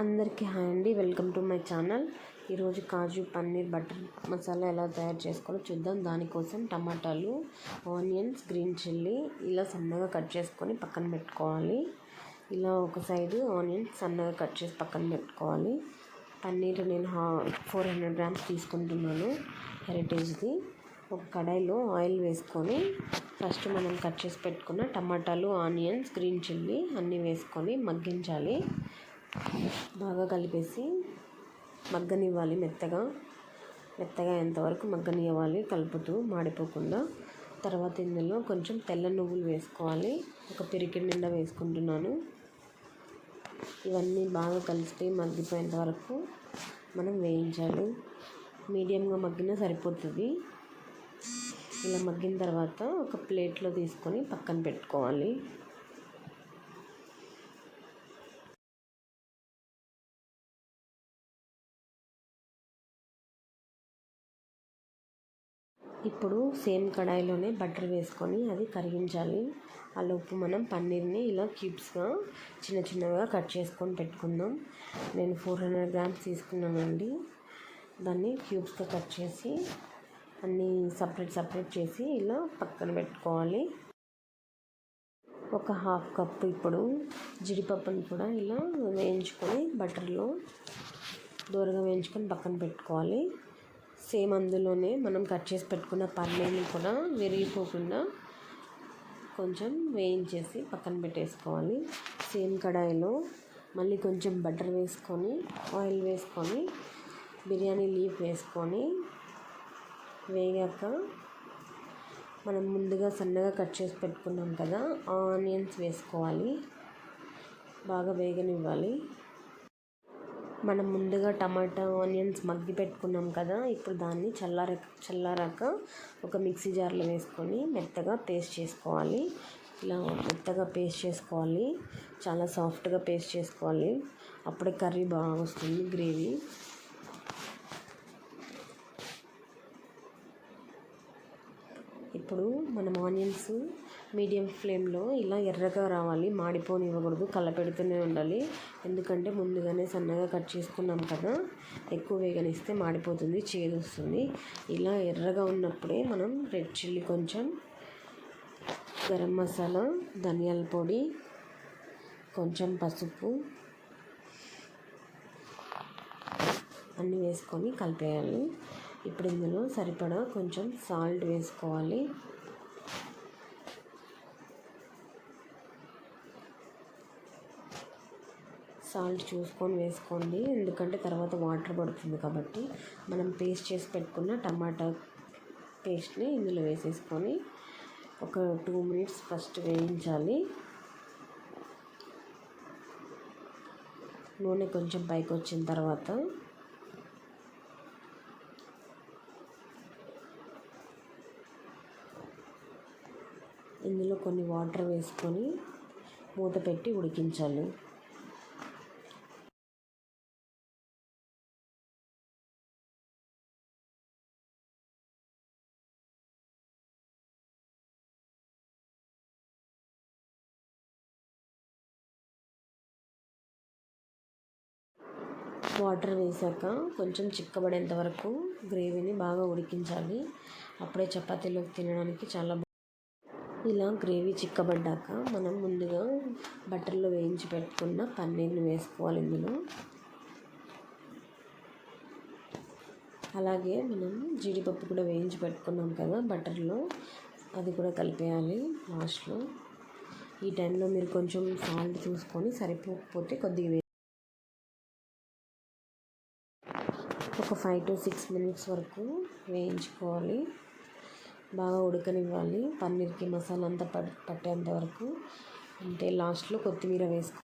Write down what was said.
అందరికీ హాయ్ అండి. Welcome to my channel. ఈరోజు కాజు పన్నీర్ బటర్ మసాలా ఎలా తయారు చేసుకోవాలో చూద్దాం. దానికోసం టమాటాలు ఆనియన్స్ గ్రీన్ చిల్లీ ఇలా సన్నగా కట్ చేసుకొని పక్కన పెట్టుకోవాలి. ఇలా ఒక సైడు ఆనియన్స్ సన్నగా కట్ చేసి పక్కన పెట్టుకోవాలి. పన్నీర్ నేను హా ఫోర్ హండ్రెడ్ గ్రామ్స్ తీసుకుంటున్నాను హెరిటేజ్ది. ఒక కడాయిలో ఆయిల్ వేసుకొని ఫస్ట్ మనం కట్ చేసి పెట్టుకున్న టమాటాలు ఆనియన్స్ గ్రీన్ చిల్లీ అన్నీ వేసుకొని మగ్గించాలి. బాగా కలిపేసి మగ్గనివ్వాలి మెత్తగా. మెత్తగా ఎంతవరకు మగ్గనివ్వాలి కలుపుతూ మాడిపోకుండా. తర్వాత ఇందులో కొంచెం తెల్ల నువ్వులు వేసుకోవాలి. ఒక పిరికిడి నిండా వేసుకుంటున్నాను. ఇవన్నీ బాగా కలిసిపోయి మగ్గిపోయేంత వరకు మనం వేయించాలి. మీడియంగా మగ్గినా సరిపోతుంది. ఇలా మగ్గిన తర్వాత ఒక ప్లేట్లో తీసుకొని పక్కన పెట్టుకోవాలి. ఇప్పుడు సేమ్ కడాయిలోనే బటర్ వేసుకొని అది కరిగించాలి. లోపు మనం పన్నీర్ని ఇలా క్యూబ్స్గా చిన్న చిన్నగా కట్ చేసుకొని పెట్టుకుందాం. నేను ఫోర్ హండ్రెడ్ గ్రామ్స్ తీసుకున్నానండి. దాన్ని క్యూబ్స్గా కట్ చేసి అన్నీ సపరేట్ సపరేట్ చేసి ఇలా పక్కన పెట్టుకోవాలి. ఒక హాఫ్ కప్ ఇప్పుడు జీడిపప్పుని కూడా ఇలా వేయించుకొని బటర్లో దూరగా వేయించుకొని పక్కన పెట్టుకోవాలి. సేమ్ అందులోనే మనం కట్ చేసి పెట్టుకున్న పర్లేని కూడా విరిగిపోకుండా కొంచెం వేయించేసి పక్కన పెట్టేసుకోవాలి. సేమ్ కడాయిలో మళ్ళీ కొంచెం బటర్ వేసుకొని ఆయిల్ వేసుకొని బిర్యానీ లీఫ్ వేసుకొని వేగాక మనం ముందుగా సన్నగా కట్ చేసి పెట్టుకున్నాం కదా ఆనియన్స్ వేసుకోవాలి. బాగా వేగనివ్వాలి. మనం ముందుగా టమాటా ఆనియన్స్ మగ్గి పెట్టుకున్నాం కదా ఇప్పుడు దాన్ని చల్లార చల్లారాక ఒక మిక్సీ జార్లో వేసుకొని మెత్తగా పేస్ట్ చేసుకోవాలి. ఇలా మెత్తగా పేస్ట్ చేసుకోవాలి. చాలా సాఫ్ట్గా పేస్ట్ చేసుకోవాలి. అప్పుడే కర్రీ బాగా వస్తుంది గ్రేవీ. ఇప్పుడు మనం ఆనియన్స్ మీడియం ఫ్లేమ్లో ఇలా ఎర్రగా రావాలి. మాడిపోనివ్వకూడదు. కలపెడుతూనే ఉండాలి. ఎందుకంటే ముందుగానే సన్నగా కట్ చేసుకున్నాం కదా ఎక్కువ వేగనిస్తే మాడిపోతుంది చేదు వస్తుంది ఇలా ఎర్రగా ఉన్నప్పుడే మనం రెడ్ చిల్లీ కొంచెం గరం మసాలా ధనియాల పొడి కొంచెం పసుపు అన్నీ వేసుకొని కలిపేయాలి. ఇప్పుడు ఇందులో సరిపడా కొంచెం సాల్ట్ వేసుకోవాలి. సాల్ట్ చూసుకొని వేసుకోండి. ఎందుకంటే తర్వాత వాటర్ పడుతుంది కాబట్టి మనం పేస్ట్ చేసి పెట్టుకున్న టమాటా పేస్ట్ని ఇందులో వేసేసుకొని ఒక టూ మినిట్స్ ఫస్ట్ వేయించాలి. నూనె కొంచెం పైకి వచ్చిన తర్వాత ఇందులో కొన్ని వాటర్ వేసుకొని మూత పెట్టి ఉడికించాలి. వాటర్ వేసాక కొంచెం చిక్కబడేంత వరకు గ్రేవీని బాగా ఉడికించాలి. అప్పుడే చపాతీలోకి తినడానికి చాలా ఇలా గ్రేవీ చిక్కబడ్డాక మనం ముందుగా బటర్లో వేయించి పెట్టుకున్న పన్నీర్ని వేసుకోవాలి ఇందులో. అలాగే మనం జీడిపప్పు కూడా వేయించి పెట్టుకున్నాం కదా బటర్లో. అది కూడా కలిపేయాలి లాస్ట్లో. ఈ టైంలో మీరు కొంచెం సాల్ట్ చూసుకొని సరిపోకపోతే కొద్దిగా ఒక ఫైవ్ టు సిక్స్ మినిట్స్ వరకు వేయించుకోవాలి. బాగా ఉడకనివ్వాలి. పన్నీర్కి మసాలా అంతా పట్టేంత వరకు. అంటే లాస్ట్లో కొత్తిమీర వేసుకోవాలి